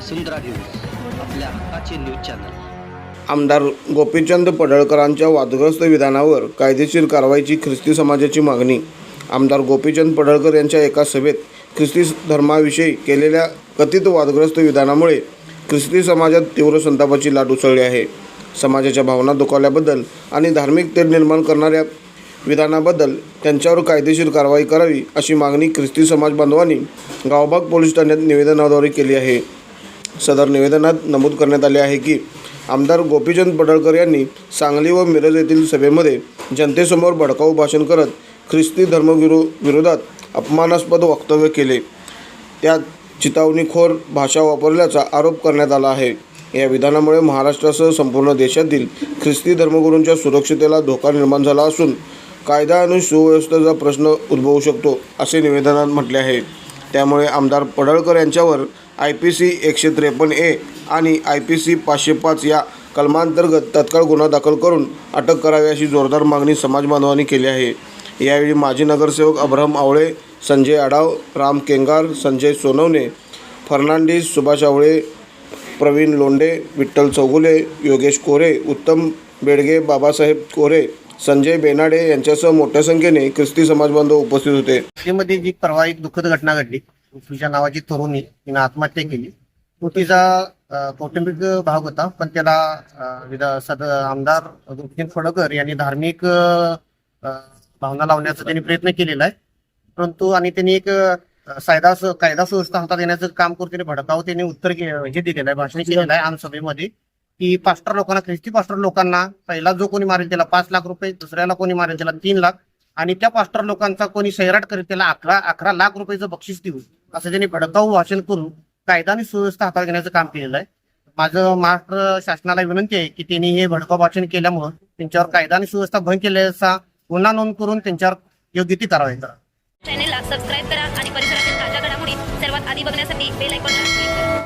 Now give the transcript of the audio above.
वसुंधरा news आपल्या हक्काचे news channel. आमदार गोपीचंद पडळकरांच्या वादग्रस्त विधानावर कायदेशीर कारवाईची ख्रिस्ती समाजाची मागणी. आमदार गोपीचंद पडळकर यांच्या एका सभेत ख्रिस्ती धर्माविषयी केलेल्या कथित वादग्रस्त विधानामुळे ख्रिस्ती समाजात तीव्र संतापाची लाट उसळली आहे. समाजाच्या भावना दुखावल्याबद्दल आणि धार्मिक तेढ निर्माण करणाऱ्या विधानाबद्दल त्यांच्यावर कायदेशीर कारवाई करावी अशी मागणी ख्रिस्ती समाज बांधवांनी गावबाग पोलीस ठाण्यात निवेदनाद्वारे केली आहे. सदर निवेदनात नमूद करण्यात आले आहे की आमदार गोपीचंद पडळकर यांनी सांगली व मिरज येथील सभेमध्ये जनतेसमोर भडकाऊ भाषण करत ख्रिस्ती धर्मविरो विरोधात अपमानास्पद वक्तव्य केले. त्यात चितावणीखोर भाषा वापरल्याचा आरोप करण्यात आला आहे. या विधानामुळे महाराष्ट्रासह संपूर्ण देशातील ख्रिस्ती धर्मगुरूंच्या सुरक्षितेला धोका निर्माण झाला असून कायदा आणि सुव्यवस्थेचा प्रश्न उद्भवू शकतो असे निवेदनात म्हटले आहे. त्यामुळे आमदार पडळकर यांच्यावर आय पी सी एकशे त्रेपन्न ए आणि आय पी सी पाचशे पाच या कलमांतर्गत तत्काळ गुन्हा दाखल करून अटक करावी अशी जोरदार मागणी समाज बांधवांनी केली आहे. यावेळी माजी नगरसेवक अब्राहम आवळे संजय आडाव राम केंगार संजय सोनवणे फर्नांडिस सुभाष आवळे प्रवीण लोंडे विठ्ठल चौगुले योगेश कोरे उत्तम बेडगे बाबासाहेब कोरे संजय बेनाडे यांच्यासह मोठ्या संख्येने ख्रिस्ती समाज बांधव उपस्थित होते. जी परवा एक दुःखद घटना घडली पृथ्वीच्या नावाची तरुणी तिनं आत्महत्या केली. तो तिचा कौटुंबिक भाग होता पण त्याला सद आमदार गोपीचंद फडकर यांनी धार्मिक भावना लावण्याचा त्यांनी प्रयत्न केलेला आहे. परंतु आणि त्यांनी एक सायदा कायदा सुव्यवस्था हातात येण्याचं काम करून त्यांनी भडकाव त्यांनी उत्तर हे दिलेलं आहे भाषण केलेलं आहे आमसभेमध्ये की पास्टर लोकांना ख्रिस्ती पास्टर लोकांना पहिला जो कोणी मारेल त्याला पाच लाख रुपये दुसऱ्याला कोणी मारेल त्याला तीन लाख आणि त्या पास्टर लोकांचा कोणी सैराट करेल त्याला अकरा अकरा लाख रुपयाचं बक्षीस देऊ असं त्यांनी भडकाऊ भाषण करून कायदा आणि सुव्यवस्था हातात घेण्याचं काम केलेलं आहे. माझं महाराष्ट्र शासनाला विनंती आहे की त्यांनी हे भडकाऊ भाषण केल्यामुळं त्यांच्यावर कायदा आणि सुव्यवस्था भंग केल्याचा गुन्हा नोंद करून त्यांच्यावर योग्य ती कारवाई करा. चॅनेलला सबस्क्राईब करा आणि परिसरातील ताज्या घडामोडी सर्वात आधी बघण्यासाठी बेल आयकॉनला